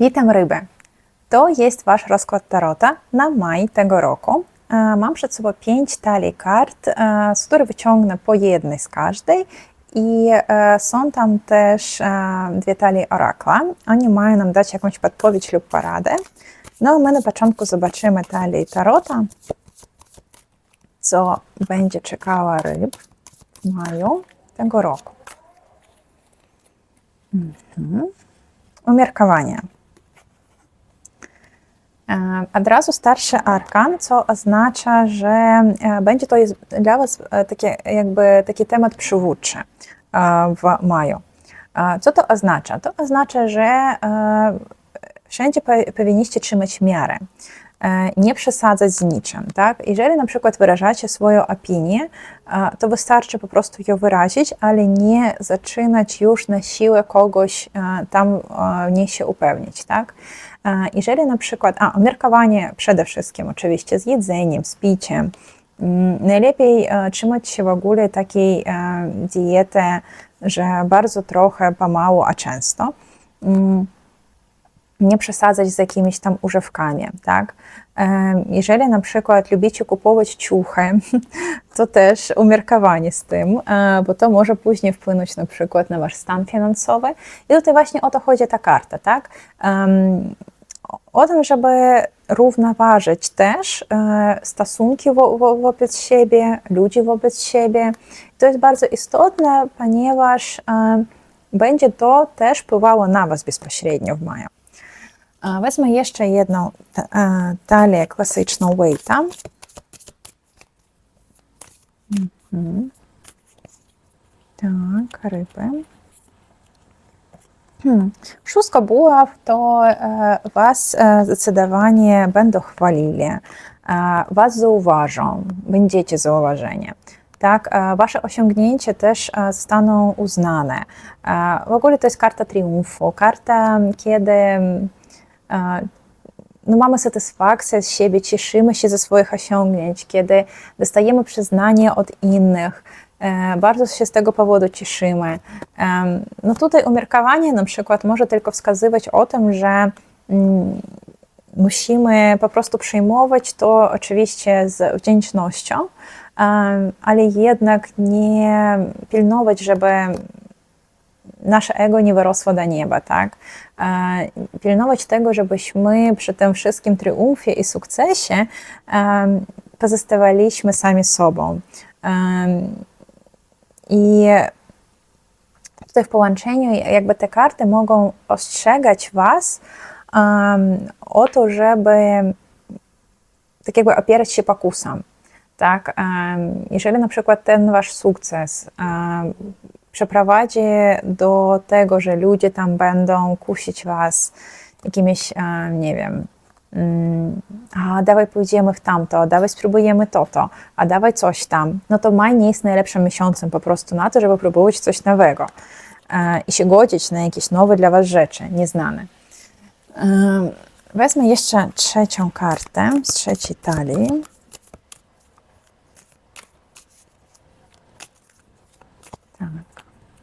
Witam ryby. To jest Wasz rozkład tarota na maj tego roku. E, Mam przed sobą pięć talii kart, e, z których wyciągnę po jednej z każdej i e, są tam też dwie talie orakla. Oni mają nam dać jakąś podpowiedź lub poradę. No my na początku zobaczymy talię tarota, co będzie czekała ryb w maju tego roku. Mhm. Umiarkowanie. Razu starszy arkan, co oznacza, że e, będzie to dla Was e, takie, jakby taki temat przywódczy e, w maju. Co to oznacza? To oznacza, że wszędzie po- powinniście trzymać miarę, nie przesadzać z niczym. Tak? Jeżeli na przykład wyrażacie swoją opinię, e, to wystarczy po prostu ją wyrazić, ale nie zaczynać już na siłę kogoś e, tam e, nie się upewnić. Tak? E, Jeżeli na przykład, a umiarkowanie przede wszystkim oczywiście z jedzeniem, z piciem, Mm, Najlepiej e, trzymać się w ogóle takiej e, diety, że bardzo trochę, pomału, a często. Nie przesadzać z jakimiś tam używkami, tak? Jeżeli na przykład lubicie kupować ciuchy, to też umiarkowanie z tym, e, bo to może później wpłynąć na przykład na wasz stan finansowy. I tutaj właśnie o to chodzi ta karta, tak? O tym, żeby równoważyć też e, stosunki wo, wo, wobec siebie, ludzi wobec siebie. To jest bardzo istotne, ponieważ e, będzie to też wpływało na Was bezpośrednio w maju. Wezmę jeszcze jedną ta- talię klasyczną Waita. Mhm. Tak, ryby. Hmm. Szóstka buław to e, Was e, zdecydowanie będą chwalili, e, Was zauważą, będziecie zauważeni. Tak, Wasze osiągnięcia też zostaną uznane. W ogóle to jest karta triumfu, karta, kiedy no mamy satysfakcję z siebie, cieszymy się ze swoich osiągnięć, kiedy dostajemy przyznanie od innych, e, bardzo się z tego powodu cieszymy. Em, No tutaj umiarkowanie na przykład może tylko wskazywać o tym, że mm, musimy po prostu przyjmować to oczywiście z wdzięcznością, em, ale jednak nie pilnować, żeby nasze ego nie wyrosło do nieba, tak? E, Pilnować tego, żebyśmy przy tym wszystkim triumfie i sukcesie em, pozostawaliśmy sami sobą. Em, I tutaj w połączeniu jakby te karty mogą ostrzegać Was o to, żeby tak jakby opierać się pokusom. Tak? Jeżeli na przykład ten Wasz sukces przeprowadzi do tego, że ludzie tam będą kusić Was jakimiś, em, nie wiem, mm, a dawaj pójdziemy w tamto, dawaj spróbujemy to, to, a dawaj coś tam, no to maj nie jest najlepszym miesiącem po prostu na to, żeby próbować coś nowego e, i się godzić na jakieś nowe dla Was rzeczy, nieznane. Em, Wezmę jeszcze trzecią kartę z trzeciej talii.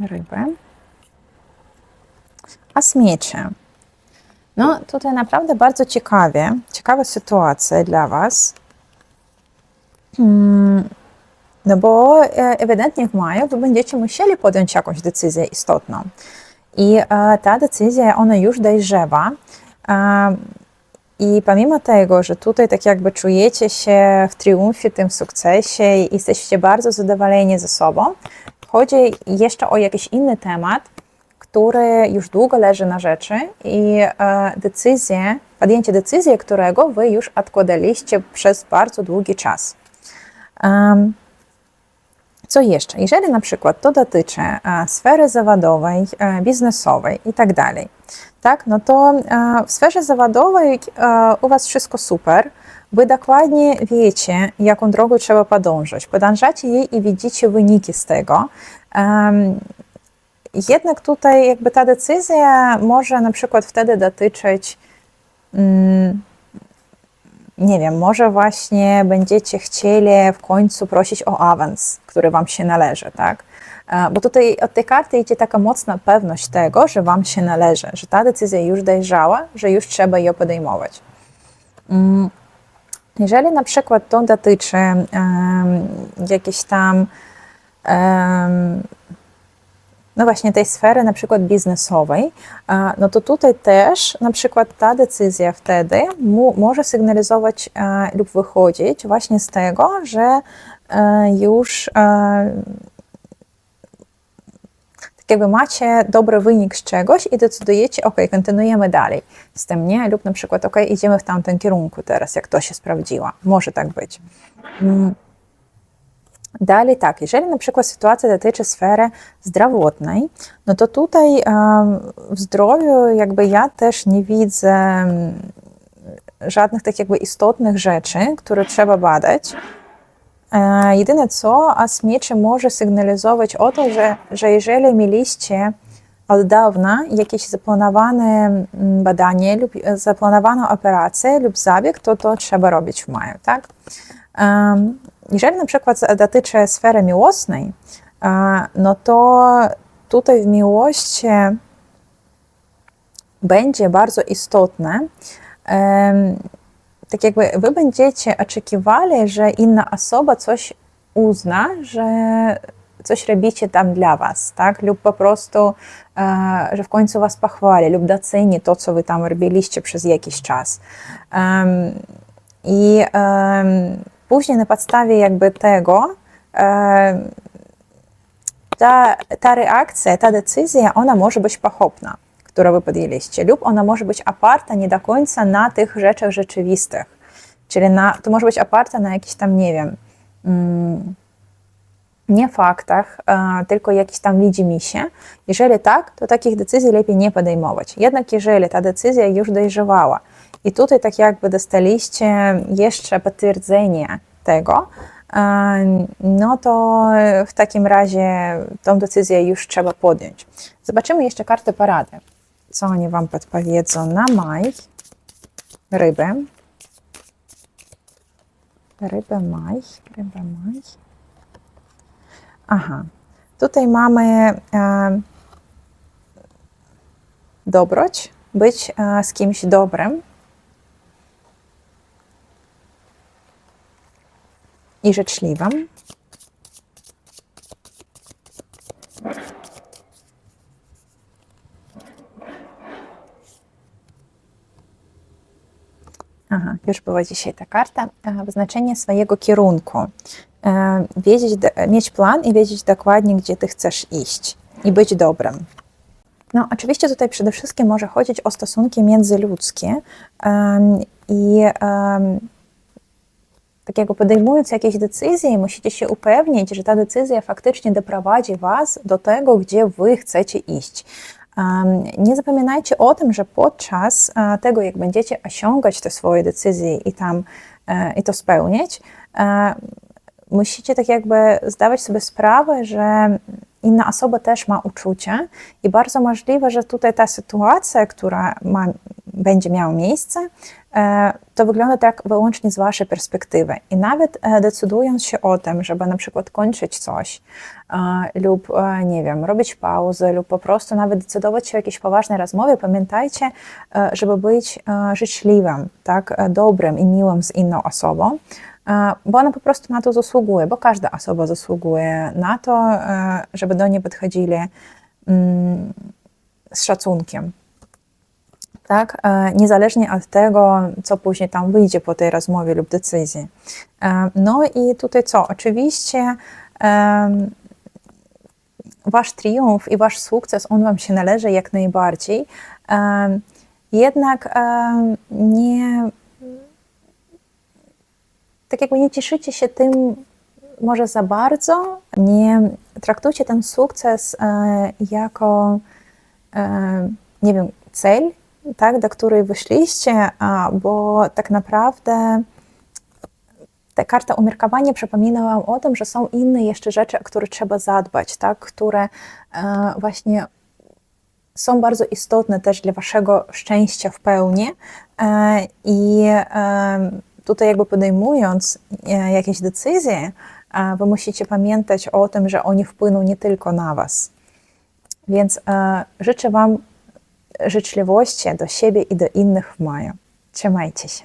Rybę. A smiecze. No, tutaj naprawdę bardzo ciekawie, ciekawa sytuacja dla Was. Mm, No bo e, ewidentnie w maju Wy będziecie musieli podjąć jakąś decyzję istotną. I e, ta decyzja, ona już dojrzewa. E, I pomimo tego, że tutaj tak jakby czujecie się w triumfie, tym sukcesie i jesteście bardzo zadowoleni ze sobą, chodzi jeszcze o jakiś inny temat, który już długo leży na rzeczy i e, decyzję, podjęcie decyzji, którego wy już odkładaliście przez bardzo długi czas. Co jeszcze? Jeżeli na przykład to dotyczy e, sfery zawodowej, e, biznesowej i tak dalej, tak, no to w sferze zawodowej u Was wszystko super, Wy dokładnie wiecie, jaką drogą trzeba podążać. Podążacie jej i widzicie wyniki z tego. Jednak tutaj jakby ta decyzja może na przykład wtedy dotyczyć mm, nie wiem, może właśnie będziecie chcieli w końcu prosić o awans, który Wam się należy, tak? E, Bo tutaj od tej karty idzie taka mocna pewność tego, że Wam się należy, że ta decyzja już dojrzała, że już trzeba ją podejmować. Mm, Jeżeli na przykład to dotyczy um, jakiejś tam em, no właśnie tej sfery na przykład biznesowej, no to tutaj też na przykład ta decyzja wtedy mu, może sygnalizować e, lub wychodzić właśnie z tego, że e, już e, jakby macie dobry wynik z czegoś i decydujecie, ok, kontynuujemy dalej z tym, nie? Lub na przykład, ok, idziemy w tamtym kierunku teraz, jak to się sprawdziła. Może tak być. Mm. Dalej tak, jeżeli na przykład sytuacja dotyczy sfery zdrowotnej, no to tutaj w zdrowiu jakby ja też nie widzę em, żadnych tak jakby istotnych rzeczy, które trzeba badać. E, Jedyne co, mieczy może sygnalizować o to, że, że jeżeli mieliście od dawna jakieś zaplanowane mm, badanie lub e, zaplanowaną operację lub zabieg, to to trzeba robić w maju, tak? Jeżeli na przykład dotyczy sfery miłosnej, e, no to tutaj w miłości będzie bardzo istotne, tak jakby wy będziecie oczekiwali, że inna osoba coś uzna, że coś robicie tam dla was, tak? Lub po prostu, e, że w końcu was pochwali, lub doceni to, co wy tam robiliście przez jakiś czas. I później na podstawie jakby tego em, ta, ta reakcja, ta decyzja, ona może być pochopna, którą wy podjęliście, lub ona może być oparta nie do końca na tych rzeczach rzeczywistych. Czyli na, to może być oparta na jakichś tam, nie wiem, mm, nie faktach, e, tylko jakiś tam widzimisię. Jeżeli tak, to takich decyzji lepiej nie podejmować. Jednak jeżeli ta decyzja już dojrzewała i tutaj tak jakby dostaliście jeszcze potwierdzenie tego, e, no to w takim razie tą decyzję już trzeba podjąć. Zobaczymy jeszcze kartę porady. Co oni Wam podpowiedzą na maj? Ryby. Ryby maj, ryby maj. Aha, tutaj mamy e, dobroć, być e, z kimś dobrym. I życzliwym. Aha, już była dzisiaj ta karta. E, Wyznaczenie swojego kierunku. E, Wiedzieć, mieć plan i wiedzieć dokładnie, gdzie ty chcesz iść i być dobrym. No, oczywiście tutaj przede wszystkim może chodzić o stosunki międzyludzkie i takiego podejmując jakieś decyzje, musicie się upewnić, że ta decyzja faktycznie doprowadzi Was do tego, gdzie Wy chcecie iść. Nie zapominajcie o tym, że podczas e, tego, jak będziecie osiągać te swoje decyzje i tam e, i to spełniać, e, musicie tak jakby zdawać sobie sprawę, że inna osoba też ma uczucia i bardzo możliwe, że tutaj ta sytuacja, która ma, będzie miała miejsce, e, to wygląda tak wyłącznie z Waszej perspektywy. I nawet e, decydując się o tym, żeby na przykład kończyć coś e, lub, nie wiem, robić pauzę lub po prostu nawet decydować się o jakiejś poważnej rozmowie, pamiętajcie, żeby być życzliwym, tak, dobrym i miłym z inną osobą, bo ona po prostu na to zasługuje, bo każda osoba zasługuje na to, e, żeby do niej podchodzili mm, z szacunkiem. Tak? E, Niezależnie od tego, co później tam wyjdzie po tej rozmowie lub decyzji. E, No i tutaj co? Oczywiście wasz triumf i wasz sukces, on wam się należy jak najbardziej. Jednak nie, jakby nie cieszycie się tym może za bardzo, nie traktujcie ten sukces e, jako, e, nie wiem, cel, tak, do której wyszliście, bo tak naprawdę ta karta umiarkowania przypomina Wam o tym, że są inne jeszcze rzeczy, o które trzeba zadbać, tak, które e, właśnie są bardzo istotne też dla Waszego szczęścia w pełni i tutaj jakby podejmując e, jakieś decyzje, e, wy musicie pamiętać o tym, że oni wpłyną nie tylko na was. Więc e, życzę wam życzliwości do siebie i do innych w maju. Trzymajcie się.